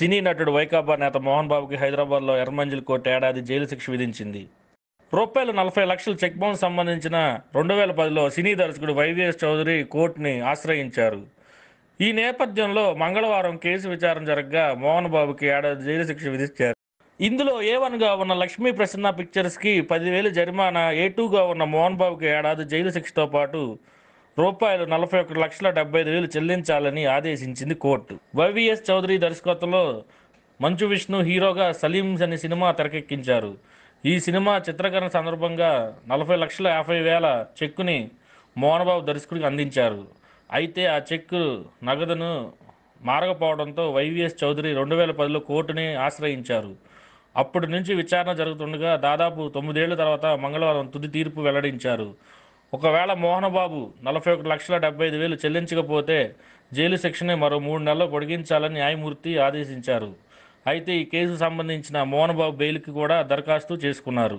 సినీ నటుడు వైకాపా నేత మోహన్ బాబుకి హైదరాబాద్లో ఎర్మంజిల్ కోర్టు ఏడాది జైలు శిక్ష విధించింది. రూపాయలు నలభై లక్షల చెక్ బౌన్స్ సంబంధించిన రెండు వేల పదిలో సినీ దర్శకుడు వైవిఎస్ చౌదరి కోర్టుని ఆశ్రయించారు. ఈ నేపథ్యంలో మంగళవారం కేసు విచారణ జరగగా మోహన్ బాబుకి ఏడాది జైలు శిక్ష విధించారు. ఇందులో ఏ వన్గా ఉన్న లక్ష్మీ ప్రసన్న పిక్చర్స్కి పదివేలు జరిమానా ఏ టూగా ఉన్న మోహన్ బాబుకి ఏడాది జైలు శిక్షతో పాటు రూపాయలు నలభై ఒకటి లక్షల డెబ్బై ఐదు వేలు చెల్లించాలని ఆదేశించింది కోర్టు. వైవిఎస్ చౌదరి దర్శకత్వంలో మంచు విష్ణు హీరోగా సలీమ్స్ అనే సినిమా తెరకెక్కించారు. ఈ సినిమా చిత్రీకరణ సందర్భంగా నలభై లక్షల యాభై వేల చెక్కుని మోహనబాబు దర్శకుడికి అందించారు. అయితే ఆ చెక్కు నగదును మారకపోవడంతో వైవిఎస్ చౌదరి రెండు వేల పదిలో కోర్టుని ఆశ్రయించారు. అప్పటి నుంచి విచారణ జరుగుతుండగా దాదాపు తొమ్మిదేళ్ళ తర్వాత మంగళవారం తుది తీర్పు వెల్లడించారు. ఒకవేళ మోహనబాబు నలభై ఒకటి లక్షల డెబ్బై ఐదు వేలు చెల్లించకపోతే జైలు శిక్షని మరో మూడు నెలలు పొడిగించాలని న్యాయమూర్తి ఆదేశించారు. అయితే ఈ కేసు సంబంధించిన మోహనబాబు బెయిల్కి కూడా దరఖాస్తు చేసుకున్నారు.